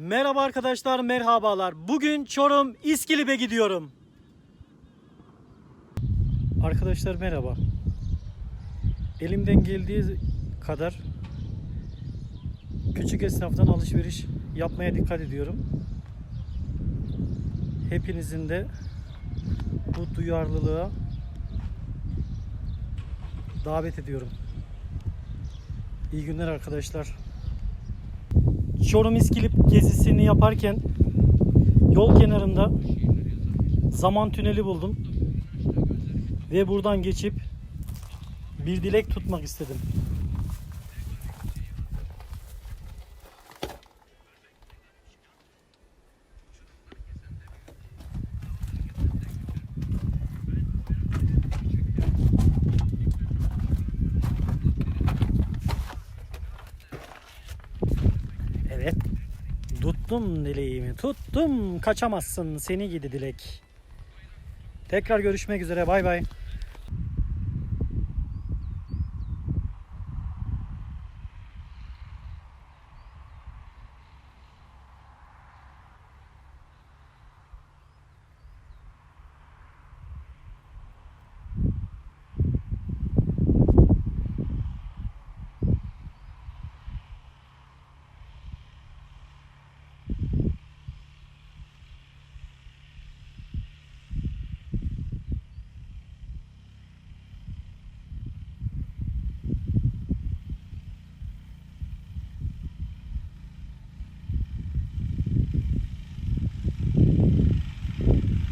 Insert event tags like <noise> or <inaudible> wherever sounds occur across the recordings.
Merhaba arkadaşlar, merhabalar. Bugün Çorum İskilip'e gidiyorum. Arkadaşlar merhaba. Elimden geldiği kadar küçük esnaftan alışveriş yapmaya dikkat ediyorum. Hepinizin de bu duyarlılığa davet ediyorum. İyi günler arkadaşlar. Çorum İskilip gezisini yaparken yol kenarında zaman tüneli buldum. Ve buradan geçip bir dilek tutmak istedim. Tuttum. Kaçamazsın seni gidi dilek. Tekrar görüşmek üzere. Bay bay.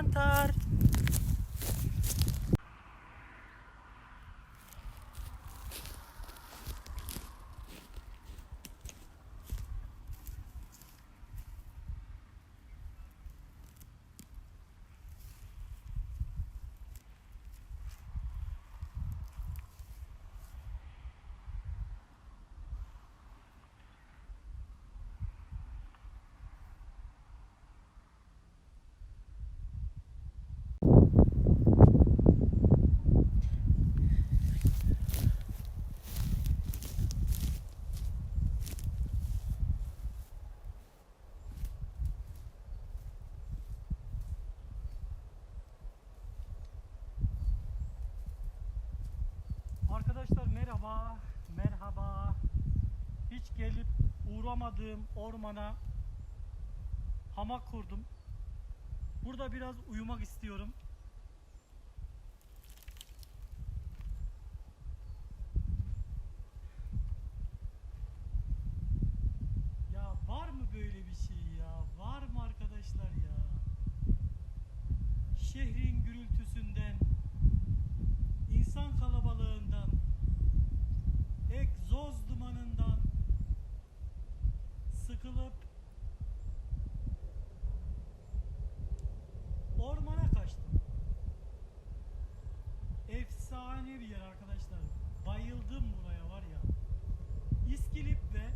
kantar. Merhaba, merhaba. Hiç gelip uğramadığım ormana hamak kurdum. Burada biraz uyumak istiyorum. Ya var mı böyle bir şey ya? Var mı arkadaşlar ya? Şehrin gürültüsünden, insan kalabalığından, egzoz dumanından sıkılıp ormana kaçtım. Efsane bir yer arkadaşlar. Bayıldım buraya var ya. İskilip ve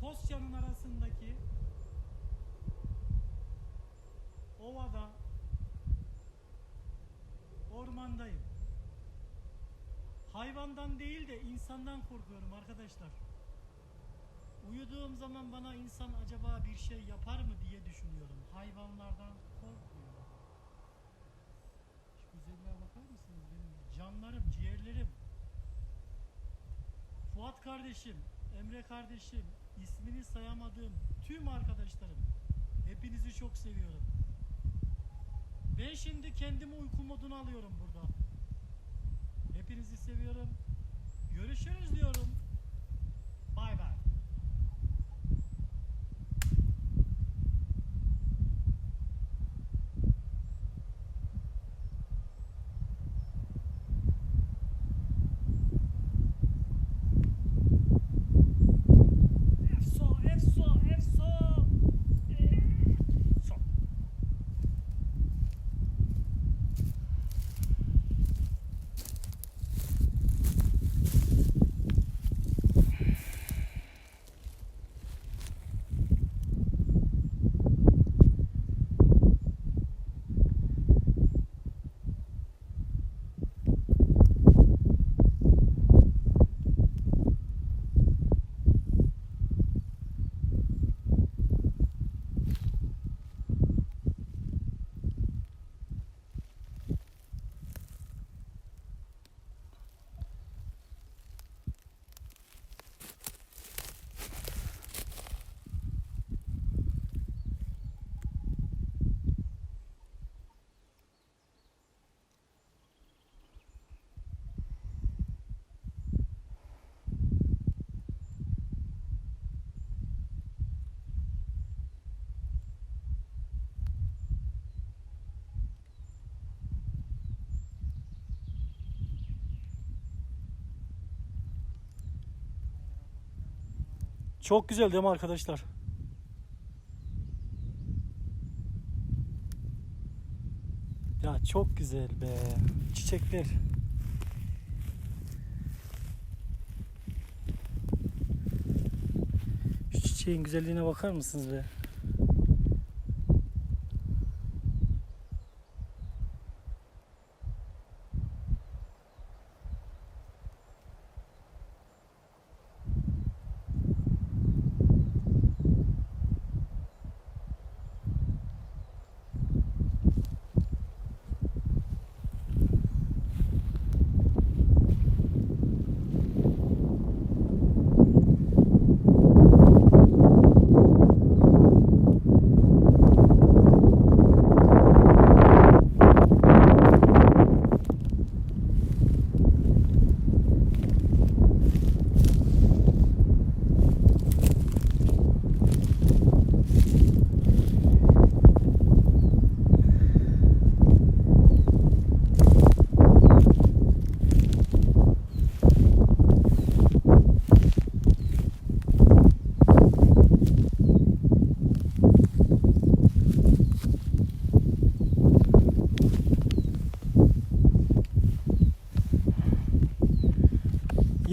Tosya'nın arasındaki ovada ormandayım. Hayvandan değil de insandan korkuyorum arkadaşlar. Uyuduğum zaman bana insan acaba bir şey yapar mı diye düşünüyorum. Hayvanlardan korkmuyorum. Şu güzelliğe bakar mısınız benim canlarım, ciğerlerim. Fuat kardeşim, Emre kardeşim, ismini sayamadığım tüm arkadaşlarım. Hepinizi çok seviyorum. Ben şimdi kendimi uyku moduna alıyorum burada. Hepinizi seviyorum. Görüşürüz diyorum. Bay bay. Çok güzel değil mi arkadaşlar? Ya çok güzel be. Çiçekler. Şu çiçeğin güzelliğine bakar mısınız be?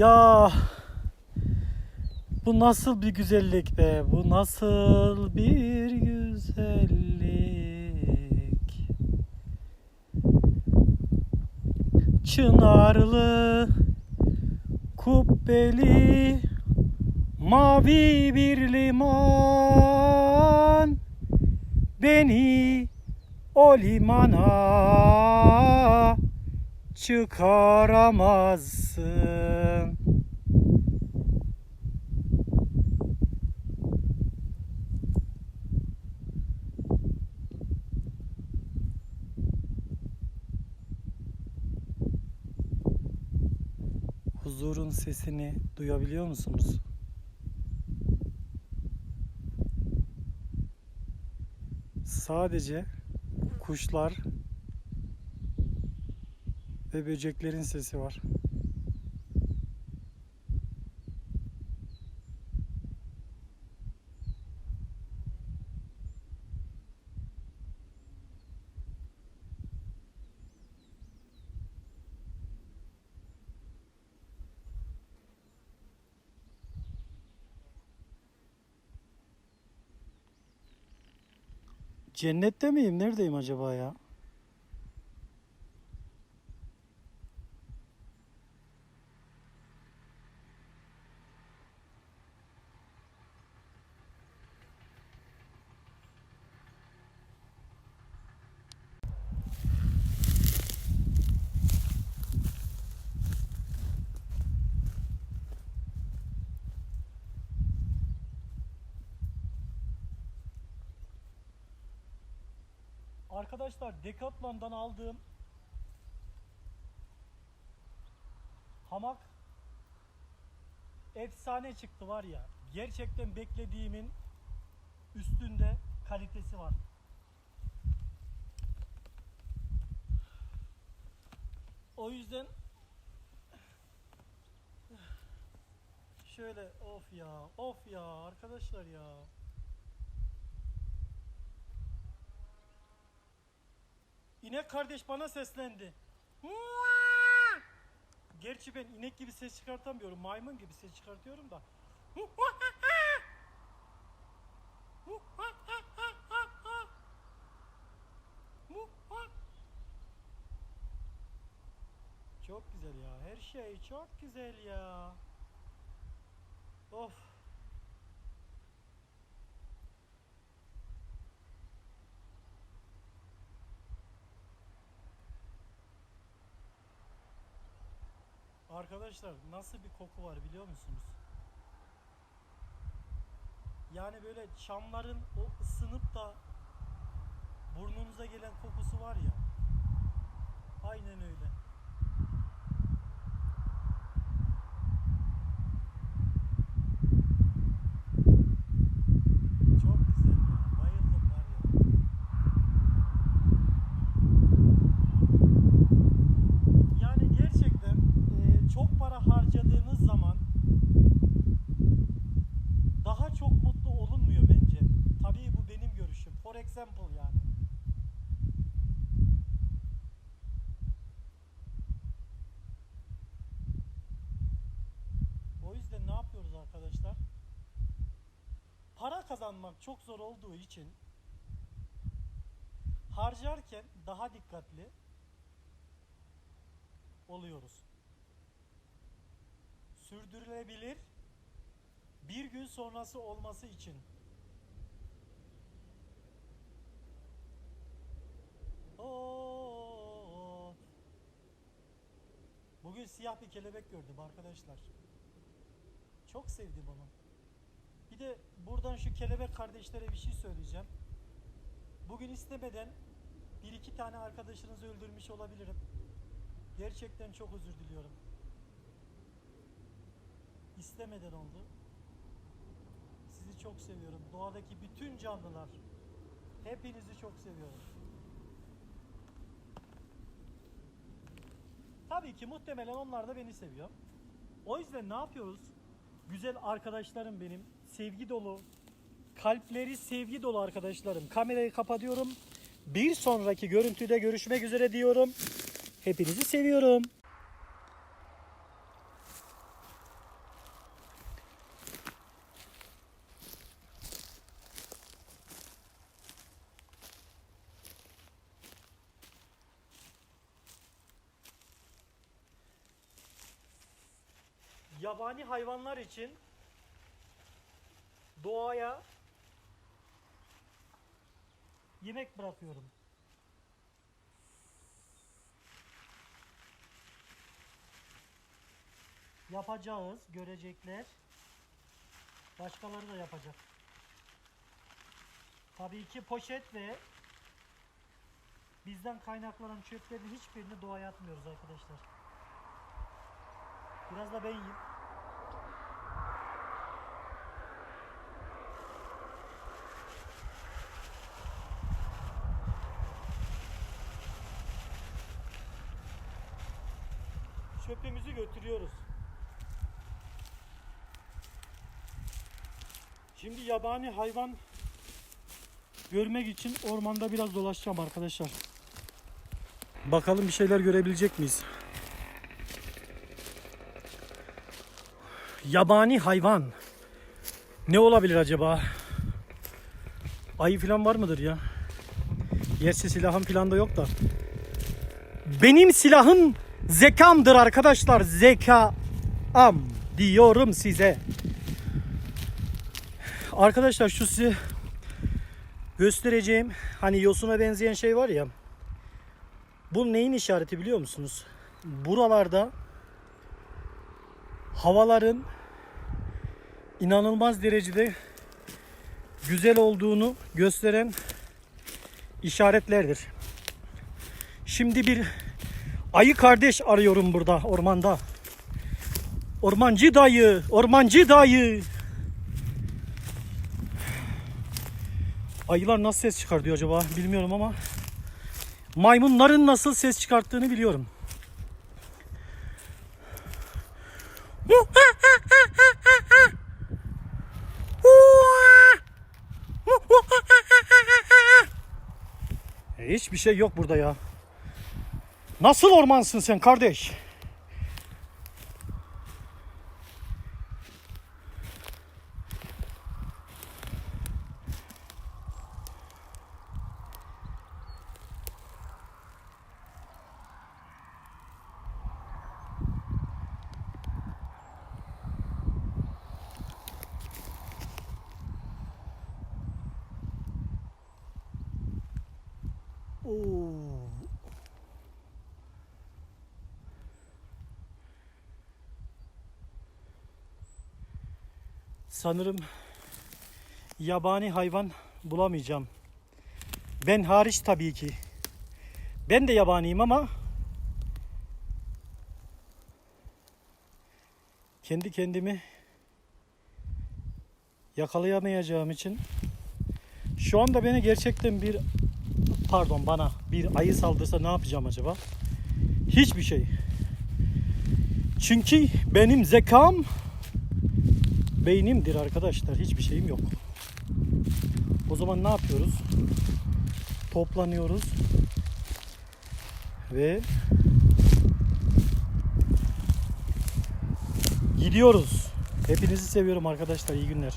Ya bu nasıl bir güzellik be? Bu nasıl bir güzellik? Çınarlı, kubbeli, mavi bir liman beni o limana çıkaramazsın. Huzurun sesini duyabiliyor musunuz? Sadece kuşlar ve böceklerin sesi var. Cennette miyim? Neredeyim acaba ya? Arkadaşlar Decathlon'dan aldığım hamak efsane çıktı var ya. Gerçekten beklediğimin üstünde kalitesi var. O yüzden <sighs> şöyle of ya of ya arkadaşlar ya. İnek kardeş bana seslendi. Gerçi ben inek gibi ses çıkartamıyorum. Maymun gibi ses çıkartıyorum da. Çok güzel ya. Her şey çok güzel ya. Of. Arkadaşlar nasıl bir koku var biliyor musunuz? Yani böyle çamların o ısınıp da burnunuza gelen kokusu var ya. Aynen öyle. Çok güzel ya. Bayıldım var ya. Yani gerçekten e, çok para harcadığınız zaman arkadaşlar. Para kazanmak çok zor olduğu için harcarken daha dikkatli oluyoruz. Sürdürülebilir bir gün sonrası olması için Oo. Bugün siyah bir kelebek gördüm arkadaşlar. Çok sevdim onu. Bir de buradan şu kelebek kardeşlere bir şey söyleyeceğim. Bugün istemeden bir iki tane arkadaşınızı öldürmüş olabilirim. Gerçekten çok özür diliyorum. İstemeden oldu. Sizi çok seviyorum. Doğadaki bütün canlılar. Hepinizi çok seviyorum. Tabii ki muhtemelen onlar da beni seviyor. O yüzden ne yapıyoruz? Güzel arkadaşlarım benim. Sevgi dolu, kalpleri sevgi dolu arkadaşlarım. Kamerayı kapatıyorum. Bir sonraki görüntüde görüşmek üzere diyorum. Hepinizi seviyorum. Yabani hayvanlar için doğaya yemek bırakıyorum. Yapacağız, görecekler. Başkaları da yapacak. Tabii ki poşet ve bizden kaynaklanan çöplerin hiçbirini doğaya atmıyoruz arkadaşlar. Biraz da ben yiyeyim. Çöpümüzü götürüyoruz. Şimdi yabani hayvan görmek için ormanda biraz dolaşacağım arkadaşlar. Bakalım bir şeyler görebilecek miyiz? Yabani hayvan. Ne olabilir acaba? Ayı falan var mıdır ya? Gerçi silahım falan da yok da. Benim silahım zekamdır arkadaşlar. Zekam diyorum size. Arkadaşlar şu size göstereceğim hani yosuna benzeyen şey var ya. Bu neyin işareti biliyor musunuz? Buralarda havaların inanılmaz derecede güzel olduğunu gösteren işaretlerdir. Şimdi bir ayı kardeş arıyorum burada ormanda. Ormancı dayı, ormancı dayı. Ayılar nasıl ses çıkartıyor acaba bilmiyorum ama maymunların nasıl ses çıkarttığını biliyorum. Hiçbir şey yok burada ya. Nasıl ormansın sen kardeş? Oo. Sanırım yabani hayvan bulamayacağım. Ben hariç tabii ki. Ben de yabaniyim ama kendi kendimi yakalayamayacağım için şu anda beni gerçekten bir pardon bana bir ayı saldırsa ne yapacağım acaba? Hiçbir şey. Çünkü benim zekam beynimdir arkadaşlar. Hiçbir şeyim yok. O zaman ne yapıyoruz? Toplanıyoruz ve gidiyoruz. Hepinizi seviyorum arkadaşlar. İyi günler.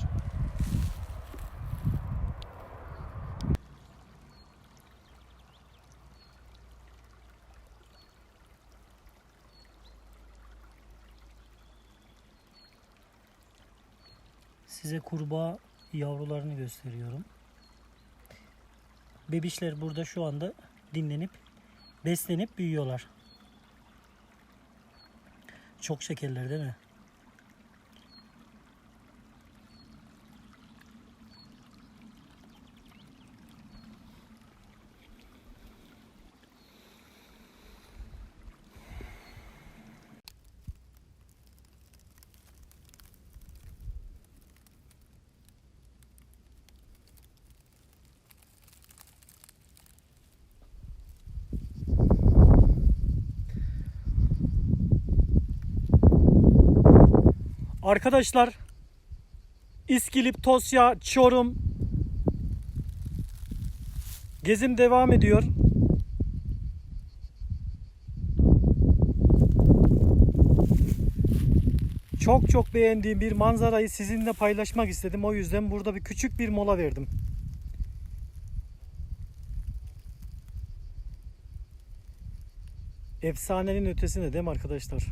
Size kurbağa yavrularını gösteriyorum. Bebişler burada şu anda dinlenip beslenip büyüyorlar. Çok şekerler değil mi? Arkadaşlar İskilip, Tosya, Çorum gezim devam ediyor. Çok çok beğendiğim bir manzarayı sizinle paylaşmak istedim. O yüzden burada bir küçük bir mola verdim. Efsanenin ötesine değil mi arkadaşlar?